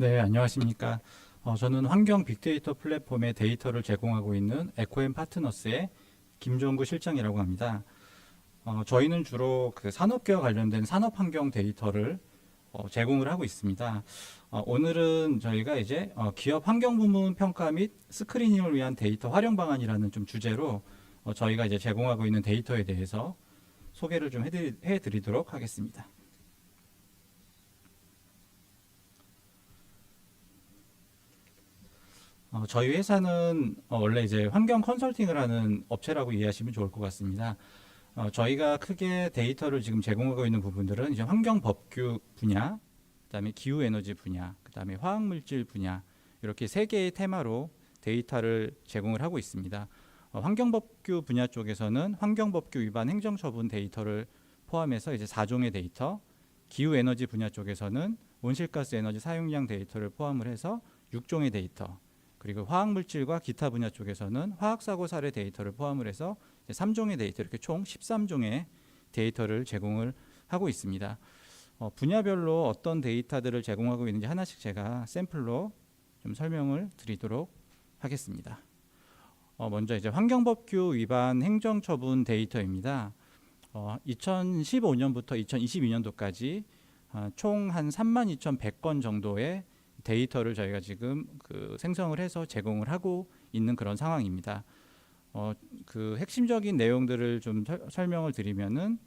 네, 안녕하십니까. 어, 저는 환경 빅데이터 플랫폼의 데이터를 제공하고 있는 에코엠 파트너스의 김종구 실장이라고 합니다. 어, 저희는 주로 그 산업계와 관련된 산업 환경 데이터를 어, 제공을 하고 있습니다. 어, 오늘은 저희가 이제 어, 기업 환경 부문 평가 및 스크리닝을 위한 데이터 활용 방안이라는 좀 주제로 어, 저희가 이제 제공하고 있는 데이터에 대해서 소개를 좀 해드리, 해드리도록 하겠습니다. 어, 저희 회사는 어, 원래 이제 환경 컨설팅을 하는 업체라고 이해하시면 좋을 것 같습니다. 어, 저희가 크게 데이터를 지금 제공하고 있는 부분들은 이제 환경 법규 분야, 그다음에 기후 에너지 분야, 그다음에 화학 물질 분야 이렇게 세 개의 테마로 데이터를 제공을 하고 있습니다. 어, 환경 법규 분야 쪽에서는 환경 법규 위반 행정 처분 데이터를 포함해서 이제 4종의 데이터, 기후 에너지 분야 쪽에서는 온실가스 에너지 사용량 데이터를 포함을 해서 6종의 데이터, 그리고 화학물질과 기타 분야 쪽에서는 화학사고 사례 데이터를 포함을 해서 3종의 데이터 이렇게 총 13종의 데이터를 제공을 하고 있습니다. 어, 분야별로 어떤 데이터들을 제공하고 있는지 하나씩 제가 샘플로 좀 설명을 드리도록 하겠습니다. 어, 먼저 이제 환경법규 위반 행정처분 데이터입니다. 어, 2015년부터 2022년도까지 어, 총한 32,100건 정도의 데이터를 저희가 지금 그 생성을 해서 제공을 하고 있는 그런 상황입니다. 어, 그 핵심적인 내용들을 좀 설- 설명을 드리면은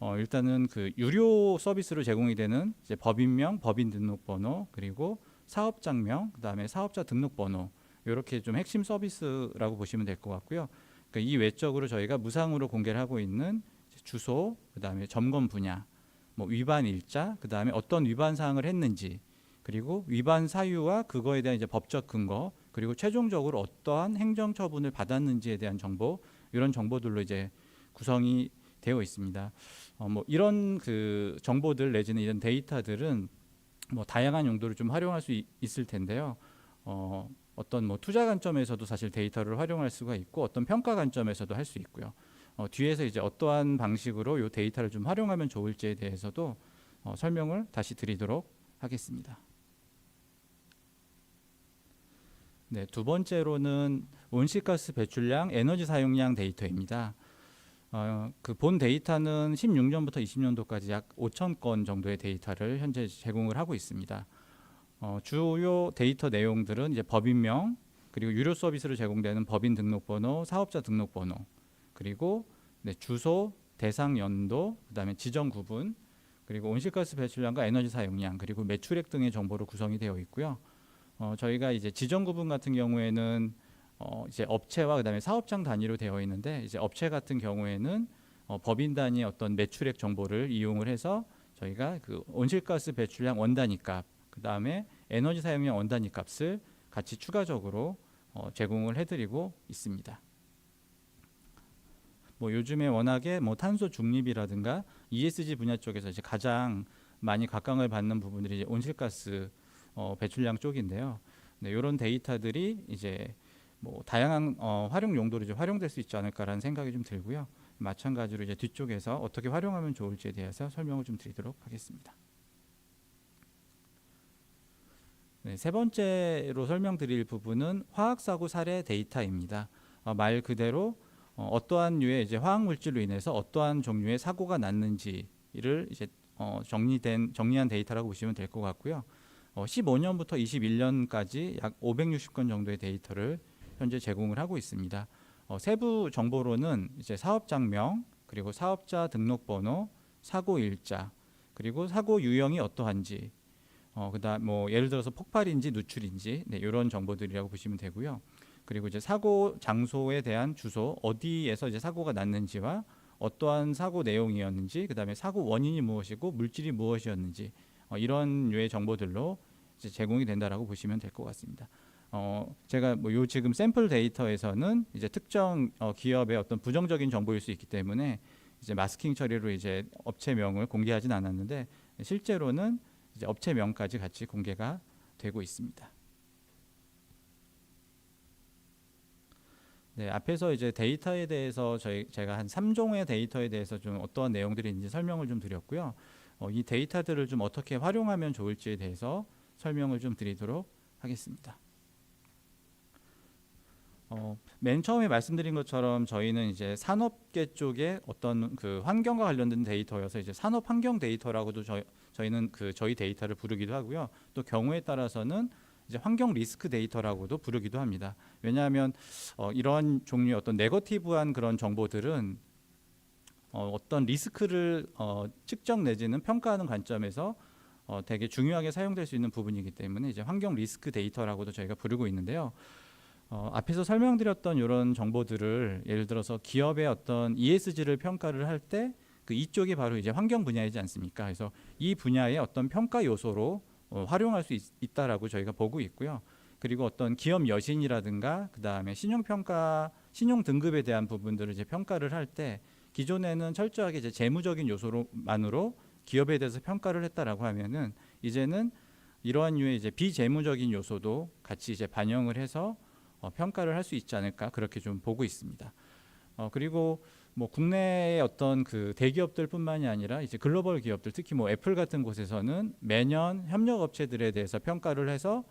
어, 일단은 그 유료 서비스로 제공이 되는 이제 법인명, 법인 등록번호 그리고 사업장명, 그다음에 사업자 등록번호 이렇게 좀 핵심 서비스라고 보시면 될 것 같고요. 그이 외적으로 저희가 무상으로 공개를 하고 있는 주소, 그다음에 점검 분야, 뭐 위반 일자, 그다음에 어떤 위반 사항을 했는지 그리고 위반 사유와 그거에 대한 이제 법적 근거 그리고 최종적으로 어떠한 행정 처분을 받았는지에 대한 정보 이런 정보들로 이제 구성이 되어 있습니다. 어, 뭐 이런 그 정보들 내지는 이런 데이터들은 뭐 다양한 용도로 좀 활용할 수 있, 있을 텐데요. 어, 어떤 뭐 투자 관점에서도 사실 데이터를 활용할 수가 있고 어떤 평가 관점에서도 할 수 있고요. 어, 뒤에서 이제 어떠한 방식으로 이 데이터를 좀 활용하면 좋을지에 대해서도 어, 설명을 다시 드리도록 하겠습니다. 네, 두 번째로는 온실가스 배출량, 에너지 사용량 데이터입니다. 어, 그본 데이터는 16년부터 20년도까지 약 5천 건 정도의 데이터를 현재 제공을 하고 있습니다. 어, 주요 데이터 내용들은 이제 법인명, 그리고 유료 서비스로 제공되는 법인 등록번호, 사업자 등록번호, 그리고 네, 주소, 대상 연도, 그다음에 지정 구분, 그리고 온실가스 배출량과 에너지 사용량, 그리고 매출액 등의 정보로 구성이 되어 있고요. 어, 저희가 이제 지정 구분 같은 경우에는 어, 이제 업체와 그다음에 사업장 단위로 되어 있는데 이제 업체 같은 경우에는 어, 법인 단위 어떤 매출액 정보를 이용을 해서 저희가 그 온실가스 배출량 원 단위 값, 그다음에 에너지 사용량 원 단위 값을 같이 추가적으로 어, 제공을 해드리고 있습니다. 뭐 요즘에 워낙에 뭐 탄소 중립이라든가 ESG 분야 쪽에서 이제 가장 많이 각광을 받는 부분들이 이제 온실가스 어, 배출량 쪽인데요. 네, 이런 데이터들이 이제 뭐 다양한 어, 활용 용도로 이제 활용될 수 있지 않을까라는 생각이 좀 들고요. 마찬가지로 이제 뒤쪽에서 어떻게 활용하면 좋을지에 대해서 설명을 좀 드리도록 하겠습니다. 네, 세 번째로 설명드릴 부분은 화학사고 사례 데이터입니다. 어, 말 그대로 어, 어떠한 류의 이제 화학 물질로 인해서 어떠한 종류의 사고가 났는지를 이제 어, 정리된 정리한 데이터라고 보시면 될 것 같고요. 어, 15년부터 21년까지 약 560건 정도의 데이터를 현재 제공을 하고 있습니다. 어, 세부 정보로는 이제 사업 장명 그리고 사업자 등록번호, 사고 일자 그리고 사고 유형이 어떠한지 어, 그다음 뭐 예를 들어서 폭발인지 누출인지 네, 이런 정보들이라고 보시면 되고요. 그리고 이제 사고 장소에 대한 주소 어디에서 이제 사고가 났는지와 어떠한 사고 내용이었는지 그다음에 사고 원인이 무엇이고 물질이 무엇이었는지 어, 이런 류의 정보들로 제공이 된다라고 보시면 될 것 같습니다. 어, 제가 뭐 요 지금 샘플 데이터에서는 이제 특정 어, 기업의 어떤 부정적인 정보일 수 있기 때문에 이제 마스킹 처리로 이제 업체명을 공개하진 않았는데 실제로는 이제 업체명까지 같이 공개가 되고 있습니다. 네, 앞에서 이제 데이터에 대해서 저희 제가 한 3종의 데이터에 대해서 좀 어떠한 내용들이 있는지 설명을 좀 드렸고요. 어, 이 데이터들을 좀 어떻게 활용하면 좋을지에 대해서 설명을 좀 드리도록 하겠습니다. 어, 맨 처음에 말씀드린 것처럼 저희는 이제 산업계 쪽에 어떤 그 환경과 관련된 데이터여서 이제 산업 환경 데이터라고도 저희, 저희는 그 저희 데이터를 부르기도 하고요. 또 경우에 따라서는 이제 환경 리스크 데이터라고도 부르기도 합니다. 왜냐하면 어, 이런 종류의 어떤 네거티브한 그런 정보들은 어, 어떤 리스크를 어, 측정 내지는 평가하는 관점에서 어, 되게 중요하게 사용될 수 있는 부분이기 때문에 이제 환경 리스크 데이터라고도 저희가 부르고 있는데요. 어, 앞에서 설명드렸던 이런 정보들을 예를 들어서 기업의 어떤 ESG를 평가를 할 때 그 이쪽이 바로 이제 환경 분야이지 않습니까? 그래서 이 분야의 어떤 평가 요소로 어, 활용할 수 있, 있다라고 저희가 보고 있고요. 그리고 어떤 기업 여신이라든가 그 다음에 신용 평가, 신용 등급에 대한 부분들을 이제 평가를 할때 기존에는 철저하게 이제 재무적인 요소로만으로 기업에 대해서 평가를 했다라고 하면은 이제는 이러한 류의 이제 비재무적인 요소도 같이 이제 반영을 해서 어, 평가를 할 수 있지 않을까 그렇게 좀 보고 있습니다. 어, 그리고 뭐 국내의 어떤 그 대기업들뿐만이 아니라 이제 글로벌 기업들 특히 뭐 애플 같은 곳에서는 매년 협력 업체들에 대해서 평가를 해서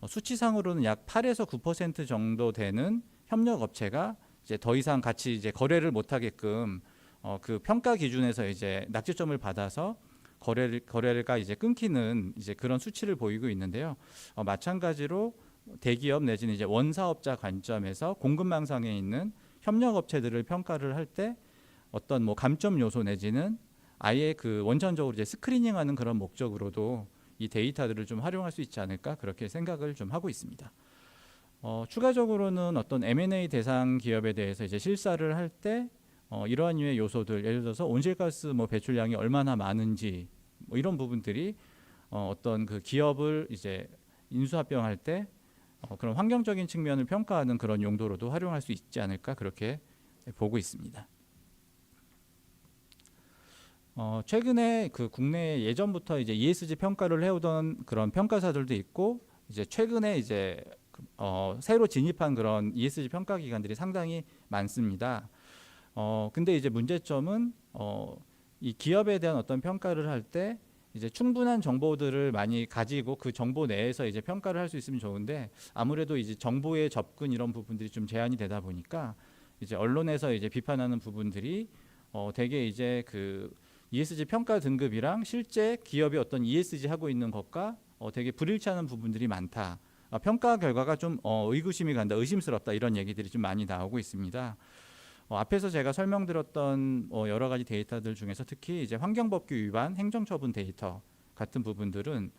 어, 수치상으로는 약 8에서 9% 정도 되는 협력 업체가 이제 더 이상 같이 이제 거래를 못 하게끔 어, 그 평가 기준에서 이제 낙제점을 받아서 거래를 거래가 이제 끊기는 이제 그런 수치를 보이고 있는데요. 어, 마찬가지로 대기업 내지는 이제 원사업자 관점에서 공급망상에 있는 협력 업체들을 평가를 할 때 어떤 뭐 감점 요소 내지는 아예 그 원천적으로 이제 스크리닝하는 그런 목적으로도 이 데이터들을 좀 활용할 수 있지 않을까 그렇게 생각을 좀 하고 있습니다. 어, 추가적으로는 어떤 M&A 대상 기업에 대해서 이제 실사를 할때 어, 이러한 류의 요소들 예를 들어서 온실가스 뭐 배출량이 얼마나 많은지 뭐 이런 부분들이 어, 어떤 그 기업을 이제 인수합병할 때 어, 그런 환경적인 측면을 평가하는 그런 용도로도 활용할 수 있지 않을까 그렇게 보고 있습니다. 어, 최근에 그 국내 예전부터 이제 ESG 평가를 해오던 그런 평가사들도 있고 이제 최근에 이제 그, 어, 새로 진입한 그런 ESG 평가 기관들이 상당히 많습니다. 어, 근데 이제 문제점은 어, 이 기업에 대한 어떤 평가를 할 때 이제 충분한 정보들을 많이 가지고 그 정보 내에서 이제 평가를 할 수 있으면 좋은데 아무래도 이제 정보의 접근 이런 부분들이 좀 제한이 되다 보니까 이제 언론에서 이제 비판하는 부분들이 어 되게 이제 그 ESG 평가 등급이랑 실제 기업이 어떤 ESG 하고 있는 것과 어 되게 불일치하는 부분들이 많다. 아, 평가 결과가 좀 어, 의구심이 간다, 의심스럽다 이런 얘기들이 좀 많이 나오고 있습니다. 어, 앞에서 제가 설명드렸던 어, 여러 가지 데이터들 중에서 특히 이제 환경법규 위반 행정처분 데이터 같은 부분들은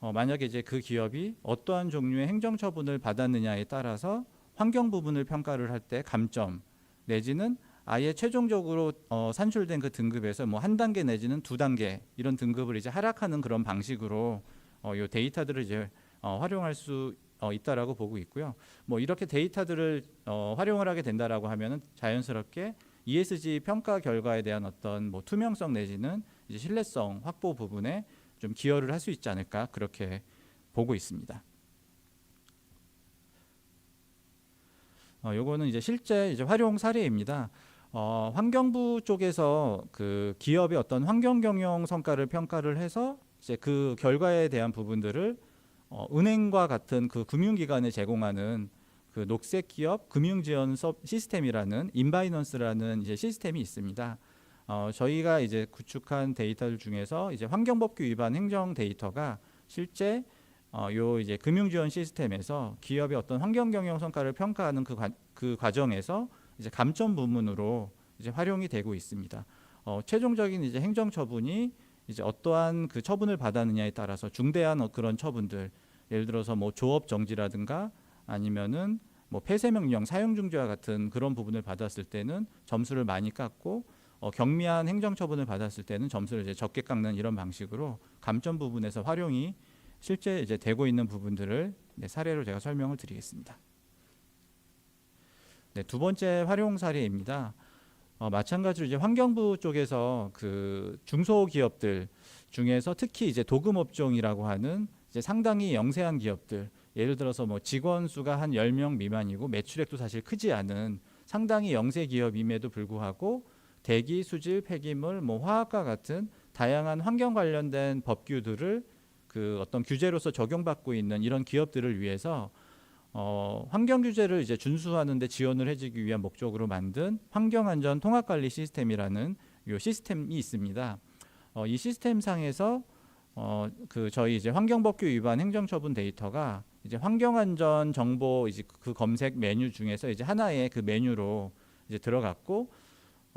어, 만약에 이제 그 기업이 어떠한 종류의 행정처분을 받았느냐에 따라서 환경 부분을 평가를 할 때 감점 내지는 아예 최종적으로 어, 산출된 그 등급에서 뭐 한 단계 내지는 두 단계 이런 등급을 이제 하락하는 그런 방식으로 어, 요 데이터들을 이제 어, 활용할 수 어, 있다라고 보고 있고요. 뭐 이렇게 데이터들을 어, 활용을 하게 된다라고 하면은 자연스럽게 ESG 평가 결과에 대한 어떤 뭐 투명성 내지는 이제 신뢰성 확보 부분에 좀 기여를 할 수 있지 않을까 그렇게 보고 있습니다. 어, 요거는 이제 실제 이제 활용 사례입니다. 어, 환경부 쪽에서 그 기업의 어떤 환경 경영 성과를 평가를 해서 이제 그 결과에 대한 부분들을 어, 은행과 같은 그 금융기관에 제공하는 그 녹색 기업 금융 지원 시스템이라는 인바이넌스라는 이제 시스템이 있습니다. 어, 저희가 이제 구축한 데이터들 중에서 이제 환경법규 위반 행정 데이터가 실제 어, 요 이제 금융 지원 시스템에서 기업의 어떤 환경 경영 성과를 평가하는 그, 과, 그 과정에서 이제 감점 부문으로 이제 활용이 되고 있습니다. 어, 최종적인 이제 행정 처분이 이제 어떠한 그 처분을 받았느냐에 따라서 중대한 어, 그런 처분들 예를 들어서 뭐 조업 정지라든가 아니면은 뭐 폐쇄 명령 사용 중지와 같은 그런 부분을 받았을 때는 점수를 많이 깎고 어, 경미한 행정 처분을 받았을 때는 점수를 이제 적게 깎는 이런 방식으로 감점 부분에서 활용이 실제 이제 되고 있는 부분들을 네, 사례로 제가 설명을 드리겠습니다. 네, 두 번째 활용 사례입니다. 어, 마찬가지로 이제 환경부 쪽에서 그 중소기업들 중에서 특히 이제 도금 업종이라고 하는 이제 상당히 영세한 기업들 예를 들어서 뭐 직원 수가 한 10명 미만이고 매출액도 사실 크지 않은 상당히 영세 기업임에도 불구하고 대기, 수질, 폐기물, 뭐 화학과 같은 다양한 환경 관련된 법규들을 그 어떤 규제로서 적용받고 있는 이런 기업들을 위해서 어, 환경 규제를 이제 준수하는데 지원을 해주기 위한 목적으로 만든 환경안전 통합관리 시스템이라는 요 시스템이 있습니다. 어, 이 시스템 상에서 어, 그 저희 이제 환경법규 위반 행정처분 데이터가 이제 환경안전 정보 이제 그 검색 메뉴 중에서 이제 하나의 그 메뉴로 이제 들어갔고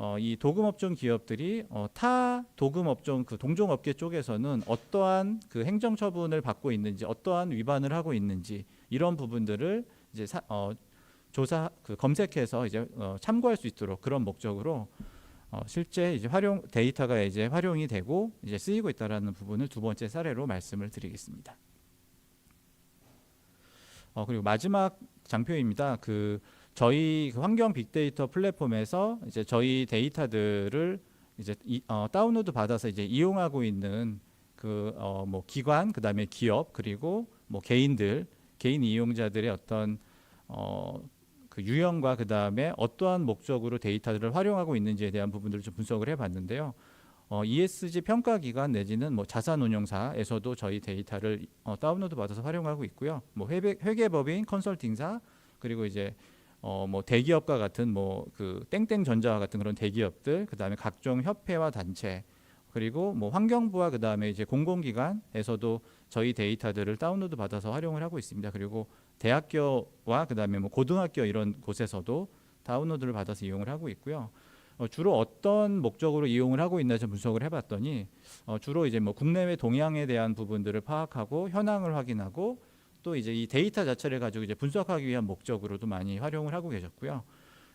어, 이 도금업종 기업들이 어, 타 도금업종 그 동종업계 쪽에서는 어떠한 그 행정처분을 받고 있는지 어떠한 위반을 하고 있는지 이런 부분들을 이제 사, 어, 조사 그 검색해서 이제 어, 참고할 수 있도록 그런 목적으로 어, 실제 이제 활용 데이터가 이제 활용이 되고 이제 쓰이고 있다라는 부분을 두 번째 사례로 말씀을 드리겠습니다. 어, 그리고 마지막 장표입니다. 그 저희 그 환경 빅데이터 플랫폼에서 이제 저희 데이터들을 이제 이, 어, 다운로드 받아서 이제 이용하고 있는 그 어, 뭐 기관 그다음에 기업 그리고 뭐 개인들 개인 이용자들의 어떤 어, 그 유형과 그 다음에 어떠한 목적으로 데이터들을 활용하고 있는지에 대한 부분들을 좀 분석을 해봤는데요. 어, ESG 평가 기관 내지는 뭐 자산운용사에서도 저희 데이터를 어, 다운로드 받아서 활용하고 있고요. 뭐 회계, 회계법인 컨설팅사 그리고 이제 어, 뭐 대기업과 같은 뭐 그 땡땡 전자와 같은 그런 대기업들 그 다음에 각종 협회와 단체 그리고 뭐 환경부와 그 다음에 이제 공공기관에서도 저희 데이터들을 다운로드 받아서 활용을 하고 있습니다. 그리고 대학교와 그다음에 뭐 고등학교 이런 곳에서도 다운로드를 받아서 이용을 하고 있고요. 어, 주로 어떤 목적으로 이용을 하고 있나 좀 분석을 해봤더니 어, 주로 이제 뭐 국내외 동향에 대한 부분들을 파악하고 현황을 확인하고 또 이제 이 데이터 자체를 가지고 이제 분석하기 위한 목적으로도 많이 활용을 하고 계셨고요.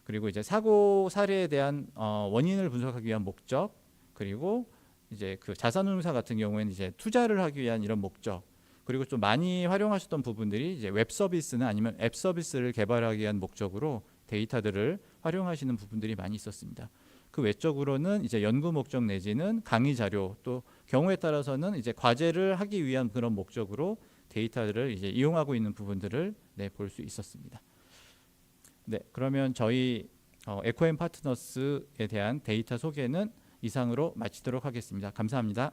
그리고 이제 사고 사례에 대한 어, 원인을 분석하기 위한 목적 그리고 이제 그 자산운용사 같은 경우에는 이제 투자를 하기 위한 이런 목적 그리고 좀 많이 활용하셨던 부분들이 이제 웹 서비스나 아니면 앱 서비스를 개발하기 위한 목적으로 데이터들을 활용하시는 부분들이 많이 있었습니다. 그 외적으로는 이제 연구 목적 내지는 강의 자료 또 경우에 따라서는 이제 과제를 하기 위한 그런 목적으로 데이터들을 이제 이용하고 있는 부분들을 네, 볼 수 있었습니다. 네, 그러면 저희 어, 에코엠 파트너스에 대한 데이터 소개는 이상으로 마치도록 하겠습니다. 감사합니다.